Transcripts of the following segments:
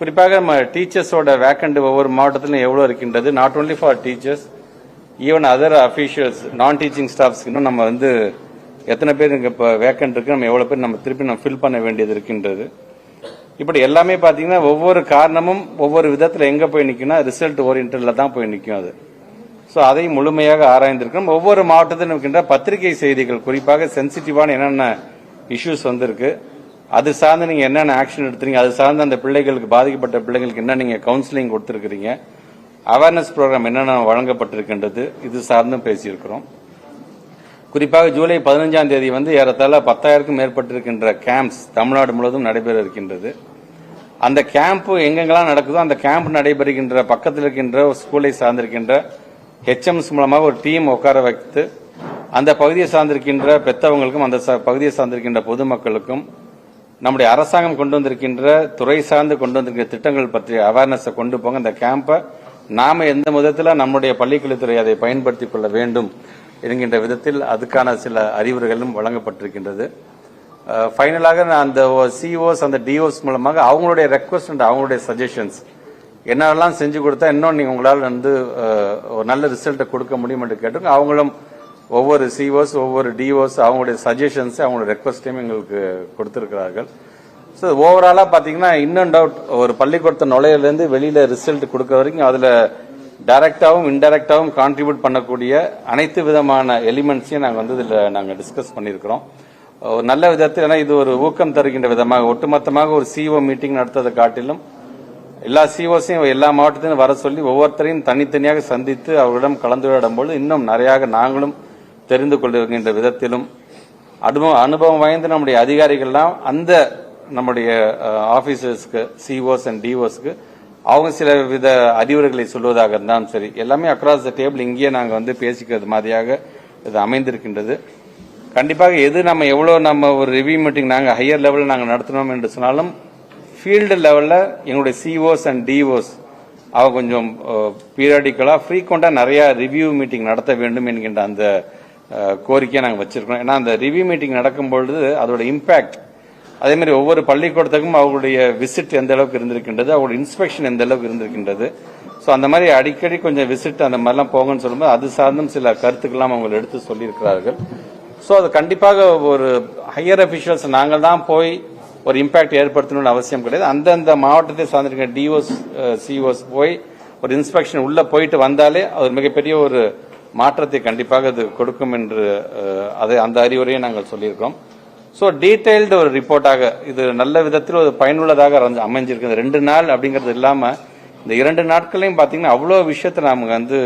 குறிப்பாக நம்ம டீச்சர்ஸோட வேக்கண்ட் ஒவ்வொரு மாவட்டத்திலும் எவ்வளோ இருக்கின்றது? Not only for teachers even other officials non teaching ஸ்டாஃப்ஸ்க்கு இன்னும் நம்ம வந்து எத்தனை பேர் இங்கே இப்போ வேக்கண்ட் இருக்கு நம்ம எவ்வளோ பேர் நம்ம திருப்பி நம்ம ஃபில் பண்ண வேண்டியது இருக்கின்றது. இப்படி எல்லாமே பார்த்தீங்கன்னா ஒவ்வொரு காரணமும் ஒவ்வொரு விதத்தில் எங்கே போய் நிற்கும்னா ரிசல்ட் ஓரியன்டில் தான் போய் நிற்கும் அது. ஸோ அதை முழுமையாக ஆராய்ந்திருக்கணும் ஒவ்வொரு மாவட்டத்திலும் இருக்கின்ற பத்திரிகை செய்திகள் குறிப்பாக சென்சிட்டிவான என்னென்ன இஷ்யூஸ் வந்திருக்கு அது சார்ந்து நீங்க என்னென்ன ஆக்ஷன் எடுத்துறீங்க அது சார்ந்து அந்த பிள்ளைகளுக்கு பாதிக்கப்பட்ட பிள்ளைகளுக்கு என்ன நீங்க கவுன்சிலிங் கொடுத்திருக்கிறீங்க அவேர்னஸ் ப்ரோக்ராம் என்னென்ன வழங்கப்பட்டிருக்கின்றது இது சார்ந்தும் பேசியிருக்கிறோம். குறிப்பாக ஜூலை பதினஞ்சாம் தேதி வந்து ஏறத்தாழ பத்தாயிரக்கும் மேற்பட்டிருக்கின்ற கேம்ப்ஸ் தமிழ்நாடு முழுவதும் நடைபெற இருக்கின்றது. அந்த கேம்ப் எங்கெங்கெல்லாம் நடக்குதோ அந்த கேம்ப் நடைபெறுகின்ற பக்கத்தில் இருக்கின்ற ஸ்கூலை சார்ந்திருக்கின்ற ஹெச்எம்ஸ் மூலமாக ஒரு டீம் உட்கார வைத்து அந்த பகுதியை சார்ந்திருக்கின்ற பெத்தவங்களுக்கும் அந்த பகுதியை சார்ந்திருக்கின்ற பொதுமக்களுக்கும் நம்முடைய அரசாங்கம் கொண்டு வந்திருக்கின்ற துறை சார்ந்து கொண்டு வந்திருக்கிற திட்டங்கள் பற்றிய அவேர்னஸை கொண்டு போங்க. அந்த கேம்பை நாம எந்த விதத்தில் நம்முடைய பள்ளிக்கல்வித்துறை அதை பயன்படுத்திக் கொள்ள வேண்டும் என்கின்ற விதத்தில் அதுக்கான சில அறிவுரைகளும் வழங்கப்பட்டிருக்கின்றது. ஃபைனலாக நான் அந்த சிஓஸ் அந்த டிஓஸ் மூலமாக அவங்களுடைய ரெக்வஸ்ட் அண்ட் அவங்களுடைய சஜஷன்ஸ் என்னெல்லாம் செஞ்சு கொடுத்தா இன்னும் நீங்கள் உங்களால் வந்து ஒரு நல்ல ரிசல்ட்டை கொடுக்க முடியும் என்று கேட்டு அவங்களும் ஒவ்வொரு சிஓஸ் ஒவ்வொரு டிஓஸ் அவங்களுடைய சஜஷன்ஸ் அவங்களுடைய ரெக்வஸ்டையும் எங்களுக்கு கொடுத்துருக்கிறார்கள். ஸோ ஓவராலாக பார்த்தீங்கன்னா இன்னும் அண்ட் ஒரு பள்ளிக்கூடத்தை நுழையிலேருந்து வெளியில் ரிசல்ட் கொடுக்க வரைக்கும் அதில் டைரக்டாகவும் இன்டைரக்டாகவும் கான்ட்ரிபியூட் பண்ணக்கூடிய அனைத்து விதமான எலிமெண்ட்ஸையும் நாங்கள் வந்து இதில் நாங்கள் டிஸ்கஸ் பண்ணியிருக்கிறோம். ஒரு நல்ல விதத்தில் ஏன்னா இது ஒரு ஊக்கம் தருகின்ற விதமாக ஒட்டுமொத்தமாக ஒரு சிஓ மீட்டிங் நடத்ததை காட்டிலும் எல்லா சிஓஸையும் எல்லா மாவட்டத்திலும் வர சொல்லி ஒவ்வொருத்தரையும் தனித்தனியாக சந்தித்து அவர்களிடம் கலந்துரையாடும் பொழுது இன்னும் நிறையாக நாங்களும் தெரிந்து கொண்டிருக்கின்ற விதத்திலும் அனுபவம் அனுபவம் வாய்ந்த நம்முடைய அதிகாரிகள்லாம் அந்த நம்முடைய ஆபீசர்ஸ்க்கு சிஓஸ் அண்ட் டிஓஸ்க்கு அவங்க சில வித அறிவுரைகளை சொல்வதாக இருந்தாலும் சரி. எல்லாமே அக்ராஸ் த டேபிள் இங்கேயே நாங்கள் வந்து பேசிக்கிறது மாதிரியாக இது அமைந்திருக்கின்றது. கண்டிப்பாக எது நம்ம எவ்வளோ நம்ம ஒரு ரிவ்யூ மீட்டிங் நாங்கள் ஹையர் லெவலில் நாங்கள் நடத்தினோம் என்று சொன்னாலும் ஃபீல்டு லெவலில் எங்களுடைய சிஓஸ் அண்ட் டிஓஸ் அவங்க கொஞ்சம் பீரியாடிக்கலாக ஃப்ரீக்வெண்ட்டாக நிறையா ரிவ்யூ மீட்டிங் நடத்த வேண்டும் என்கின்ற அந்த கோரிக்கையாக கோரிக்கையை நாங்கள் வச்சிருக்கோம் ஏன்னா அந்த ரிவ்யூ மீட்டிங் நடக்கும் பொழுது அதோட இம்பாக்ட் அதே மாதிரி ஒவ்வொரு பள்ளிக்கூடத்துக்கும் அவங்களுடைய விசிட் எந்த அளவுக்கு இருந்திருக்கின்றது அவங்களுடைய இன்ஸ்பெக்ஷன் எந்த அளவுக்கு இருந்திருக்கின்றது. ஸோ அந்த மாதிரி அடிக்கடி கொஞ்சம் விசிட் அந்த மாதிரிலாம் போகணும்னு சொல்லும்போது அது சார்ந்தும் சில கருத்துக்கெல்லாம் அவங்க எடுத்து சொல்லியிருக்கிறார்கள். ஸோ அது கண்டிப்பாக ஒரு ஹையர் அஃபிஷியல்ஸ் நாங்கள் தான் போய் ஒரு இம்பாக்ட் ஏற்படுத்தணும்னு அவசியம் கிடையாது. அந்தந்த மாவட்டத்தை சார்ந்திருக்க டிஓஸ் சிஓஸ் போய் ஒரு இன்ஸ்பெக்ஷன் உள்ளே போயிட்டு வந்தாலே அது மிகப்பெரிய ஒரு மாற்றத்தை கண்டிப்பாக அது கொடுக்கும் என்று அதை அந்த அறிவுரையை நாங்கள் சொல்லியிருக்கிறோம். ஸோ டீட்டெயில்டு ஒரு ரிப்போர்ட்டாக இது நல்ல விதத்தில் ஒரு பயனுள்ளதாக அமைஞ்சிருக்கு இந்த ரெண்டு நாள் அப்படிங்கிறது இல்லாமல் இந்த இரண்டு நாட்களையும் பார்த்தீங்கன்னா அவ்வளோ விஷயத்தை நாம் வந்து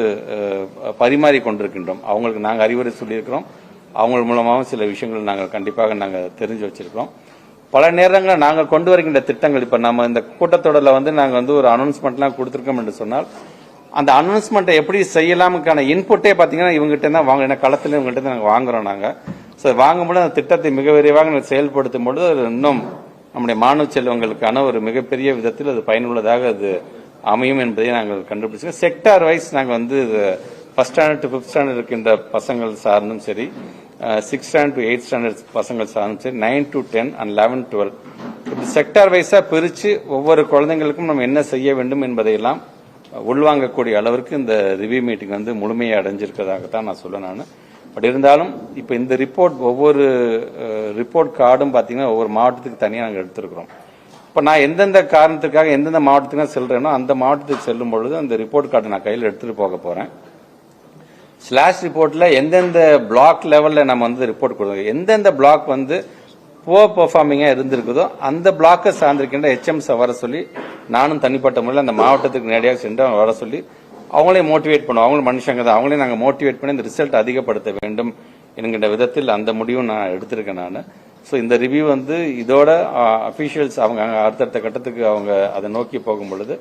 பரிமாறி கொண்டிருக்கின்றோம். அவங்களுக்கு நாங்கள் அறிவுரை சொல்லியிருக்கிறோம். அவங்க மூலமாகவும் சில விஷயங்கள் நாங்கள் கண்டிப்பாக நாங்கள் தெரிஞ்சு வச்சிருக்கிறோம். பல நேரங்களில் நாங்கள் கொண்டு வருகின்ற திட்டங்கள் இப்போ நம்ம இந்த கூட்டத்தொடரில் வந்து நாங்கள் வந்து ஒரு அனௌன்ஸ்மெண்ட்லாம் கொடுத்துருக்கோம் என்று சொன்னால் அந்த அனௌன்ஸ்மெண்ட்டை எப்படி செய்யலாமுக்கான இன்புட்டே பார்த்தீங்கன்னா இவங்ககிட்ட தான் வாங்க ஏன்னா களத்தில் இவங்ககிட்ட தான் நாங்கள் வாங்குறோம் நாங்கள் ஸோ வாங்கும்போது அந்த திட்டத்தை மிக விரைவாக நாங்கள் செயல்படுத்தும் பொழுது அது இன்னும் நம்முடைய மாணவ செல்வங்களுக்கான ஒரு மிகப்பெரிய விதத்தில் அது பயனுள்ளதாக அது அமையும் என்பதை நாங்கள் கண்டுபிடிச்சோம் செக்டார் வைஸ் நாங்கள் வந்து first standard to fifth standard இருக்கின்ற பசங்கள் சார்ந்தும் சரி six standard to eight standard பசங்கள் சார்ந்தும் சரி nine to ten and eleven twelve இப்படி செக்டார் வைஸாக பிரித்து ஒவ்வொரு குழந்தைங்களுக்கும் நம்ம என்ன செய்ய வேண்டும் என்பதையெல்லாம் உள்வாங்கக்கூடிய அளவிற்கு இந்த ரிவ்யூ மீட்டிங் வந்து முழுமையை அடைஞ்சிருக்கிறதாகத்தான் நான் சொல்ல நான். பட் இருந்தாலும் இப்போ இந்த ரிப்போர்ட் ஒவ்வொரு ரிப்போர்ட் கார்டும் பார்த்தீங்கன்னா ஒவ்வொரு மாவட்டத்துக்கு தனியாக நாங்கள் எடுத்திருக்கிறோம். இப்போ நான் எந்தெந்த காரணத்துக்காக எந்தெந்த மாவட்டத்துக்கு செல்றேனோ அந்த மாவட்டத்துக்கு செல்லும் பொழுது அந்த ரிப்போர்ட் கார்டை நான் கையில் எடுத்துகிட்டு போக போகிறேன் ஸ்லாஷ் ரிப்போர்ட்டில் எந்தெந்த பிளாக் லெவலில் நம்ம வந்து ரிப்போர்ட் கொடுக்கணும் எந்தெந்த பிளாக் வந்து புவர் பெர்ஃபார்மிங்காக இருந்திருக்குதோ அந்த பிளாக்கை சார்ந்திருக்கின்ற ஹெச்எம்ஸை வர சொல்லி நானும் தனிப்பட்ட முறையில் அந்த மாவட்டத்துக்கு நேரடியாக சென்று அவங்க வர சொல்லி அவங்களே மோட்டிவேட் பண்ணுவோம் அவங்களும் மனுஷங்க தான். அவங்களே நாங்கள் மோட்டிவேட் பண்ணி இந்த ரிசல்ட் அதிகப்படுத்த வேண்டும் என்கின்ற விதத்தில் அந்த முடிவும் நான் எடுத்திருக்கேன் நான். ஸோ இந்த ரிவ்யூ வந்து இதோட அஃபீஷியல்ஸ் அவங்க அடுத்தடுத்த கட்டத்துக்கு அவங்க அதை நோக்கி போகும் பொழுது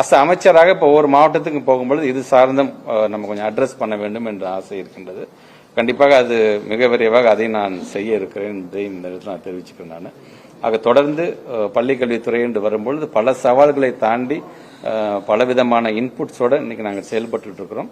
அஸ் அமைச்சராக இப்போ ஒவ்வொரு மாவட்டத்துக்கு போகும்பொழுது இது சார்ந்தும் நம்ம கொஞ்சம் அட்ரஸ் பண்ண வேண்டும் என்ற ஆசை இருக்கின்றது. கண்டிப்பாக அது மிக விரைவாக அதை நான் செய்ய இருக்கிறேன் என்பதை இந்த இடத்துல நான் தெரிவிச்சுக்கிறேன் நான். ஆக தொடர்ந்து பள்ளிக்கல்வித்துறை என்று வரும்பொழுது பல சவால்களை தாண்டி பலவிதமான இன்புட்ஸோடு இன்னைக்கு நாங்கள் செயல்பட்டு இருக்கிறோம்.